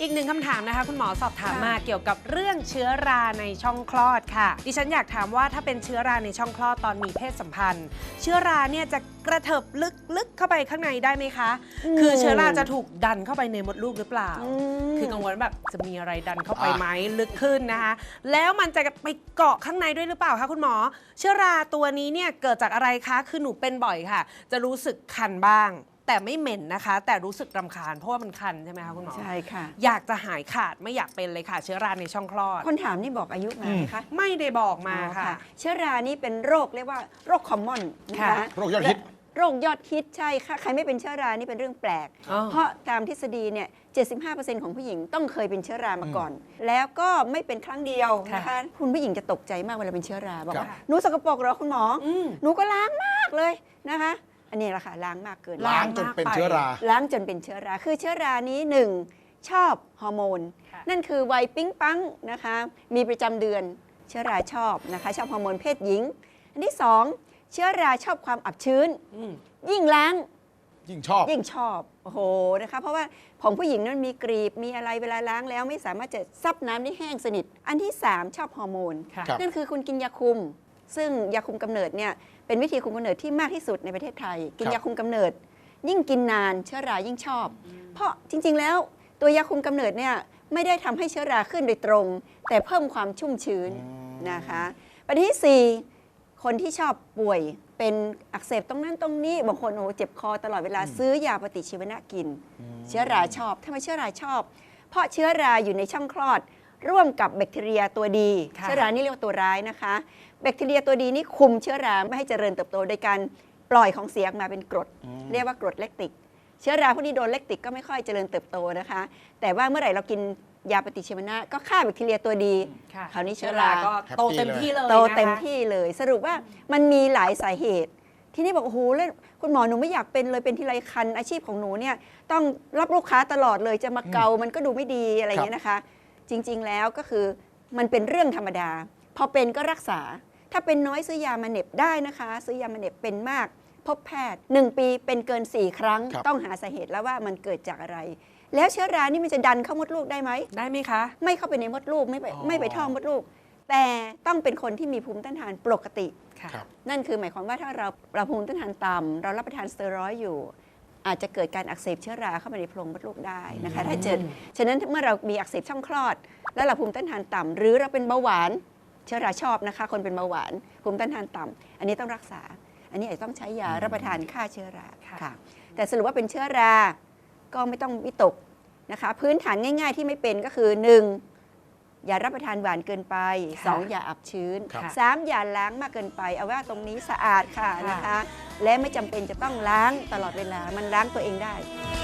อีกหนึ่งคำถามนะคะ คุณหมอสอบถามค่ะมาเกี่ยวกับเรื่องเชื้อราในช่องคลอดค่ะ ดิฉันอยากถามว่าถ้าเป็นเชื้อราในช่องคลอดตอนมีเพศสัมพันธ์ เชื้อราเนี่ยจะกระเถิบลึกๆเข้าไปข้างในได้ไหมคะ คือเชื้อราจะถูกดันเข้าไปในมดลูกหรือเปล่ามคือกังวลว่าแบบจะมีอะไรดันเข้าไปอะไหมลึกขึ้นนะคะ แล้วมันจะไปเกาะข้างในด้วยหรือเปล่าคะคุณหมอ เชื้อราตัวนี้เนี่ยเกิดจากอะไรคะ คือหนูเป็นบ่อยค่ะ จะรู้สึกคันบ้าง แต่ไม่เหม็นนะคะ แต่รู้สึกรำคาญเพราะว่ามันคันใช่ไหมคะคุณหมอ ใช่ค่ะ อยากจะหายขาดไม่อยากเป็นเลยค่ะ เชื้อราในช่องคลอด คนถามนี่บอกอายุมาไหมคะไม่ได้บอกมาอ๋อค่ะ เชื้อรานี่เป็นโรคเรียกว่าโรคคอมมอนนะค่ะคะโรคยอดฮิตและโรคยอดฮิตใช่ค่ะ ใครไม่เป็นเชื้อรานี่เป็นเรื่องแปลก อ๋อ เพราะตามทฤษฎีเนี่ย 75%ของผู้หญิงต้องเคยเป็นเชื้อรามาก่อน แล้วก็ไม่เป็นครั้งเดียวนะคะ คุณผู้หญิงจะตกใจมากเวลาเป็นเชื้อรา บอกว่าค่ะหนูสกปรกเหรอคุณหมอออืมหนูก็ล้างมากเลยนะคะ อันนี้แหละค่ะล้างมากเกินล้างจนเป็นเชื้อรา ล้างจนเป็นเชื้อรา คือเชื้อรานี้หนึ่งชอบฮอร์โมน ค่ะ นั่นคือวัยปิ๊งปังนะคะ มีประจำเดือนเชื้อราชอบนะคะ ชอบฮอร์โมนเพศหญิง อันที่สองเชื้อราชอบความอับชื้น อืมยิ่งล้าง ยิ่งชอบ ยิ่งชอบ โอ้โห นะคะ เพราะว่าของผู้หญิงนั้นมีกรีบ มีอะไรเวลาล้างแล้วไม่สามารถจะซับน้ำได้แห้งสนิท อันที่ 3 ชอบฮอร์โมน ค่ะ ครับ นั่นคือคุณกินยาคุม ซึ่งยาคุมกำเนิดเนี่ยเป็นวิธีคุมกำเนิดที่มากที่สุดในประเทศไทย กินครับยาคุมกำเนิด ยิ่งกินนานเชื้อรายิ่งชอบ เพราะจริง ๆ แล้วตัวยาคุมกำเนิดเนี่ยไม่ได้ทำให้เชื้อราขึ้นโดยตรง แต่เพิ่มความชุ่มชื้นนะคะประเด็นที่สี่คนที่ชอบป่วยเป็นอักเสบตรงนั้นตรงนี้บางคนโอ้โหเจ็บคอตลอดเวลาซื้อยาปฏิชีวนะกิน เชื้อราชอบทำไมเชื้อราชอบ เพราะเชื้อราอยู่ในช่องคลอด ร่วมกับแบคทีเรียตัวดี ค่ะ เชื้อรานี่เรียกว่าตัวร้ายนะคะ แบคทีเรียตัวดีนี่คุมเชื้อราไม่ให้เจริญเติบโตโดยการปล่อยของเสียออกมาเป็นกรดเรียกว่ากรดเลคติก เชื้อราพวกนี้โดนเลคติกก็ไม่ค่อยเจริญเติบโตนะคะ แต่ว่าเมื่อไหร่เรากินยาปฏิชีวนะก็ฆ่าแบคทีเรียตัวดี ค่ะคราวนี้เชื้เชื้ออรารา ก็โตเต็มที่เลยโตเต็มนะคะที่เลยสรุปว่ามันมีหลายสาเหตุ ที่นี่บอกโอ้โหแล้วคุณหมอหนูไม่อยากเป็นเลยเป็นทีไรคันอาชีพของหนูเนี่ยต้องรับลูกค้าตลอดเลยจะมาเกามันก็ดูไม่ดีอะไรอย่างเงี้ยนะคะ จริงๆแล้วก็คือมันเป็นเรื่องธรรมดา พอเป็นก็รักษา ถ้าเป็นน้อยซื้อยามาเหน็บได้นะคะ ซื้อยามาเหน็บเป็นมาก พบแพทย์ 1 ปีเป็นเกิน 4 ครั้งครับต้องหาสาเหตุแล้วว่ามันเกิดจากอะไร แล้วเชื้อรานี่มันจะดันเข้ามดลูกได้ไหมได้ไหมคะ ไม่เข้าไปในมดลูกไม่ไปอ๋อไม่ไปท่อมดลูก แต่ต้องเป็นคนที่มีภูมิต้านทานปกติค่ะครับนั่นคือหมายความว่าถ้าเราเราภูมิต้านทานต่ำเรารับประทานสเตียรอยด์อยู่ อาจจะเกิดการอักเสบเชื้อราเข้ามาในโพรงมดลูกได้นะคะ ถ้าเจอฉะนั้นเมื่อเรามีอักเสบช่องคลอด แล้วเราภูมิต้านทานต่ำหรือเราเป็นเบาหวานเชื้อราชอบนะคะ คนเป็นเบาหวานภูมิต้านทานต่ำอันนี้ต้องรักษา อันนี้อาจจะต้องใช้ยารับประทานฆ่าเชื้อราค่ะค่ะ แต่สรุปว่าเป็นเชื้อราก็ไม่ต้องวิตกนะคะ พื้นฐานง่าย ๆ ที่ไม่เป็นก็คือ 1. อย่ารับประทานหวานเกินไปค่ะ 2. อย่าอับชื้น ครับสามอย่าล้างมากเกินไป เอาว่าตรงนี้สะอาดค่ะค่ะนะคะ และไม่จำเป็นจะต้องล้างตลอดเวลามันล้างตัวเองได้ค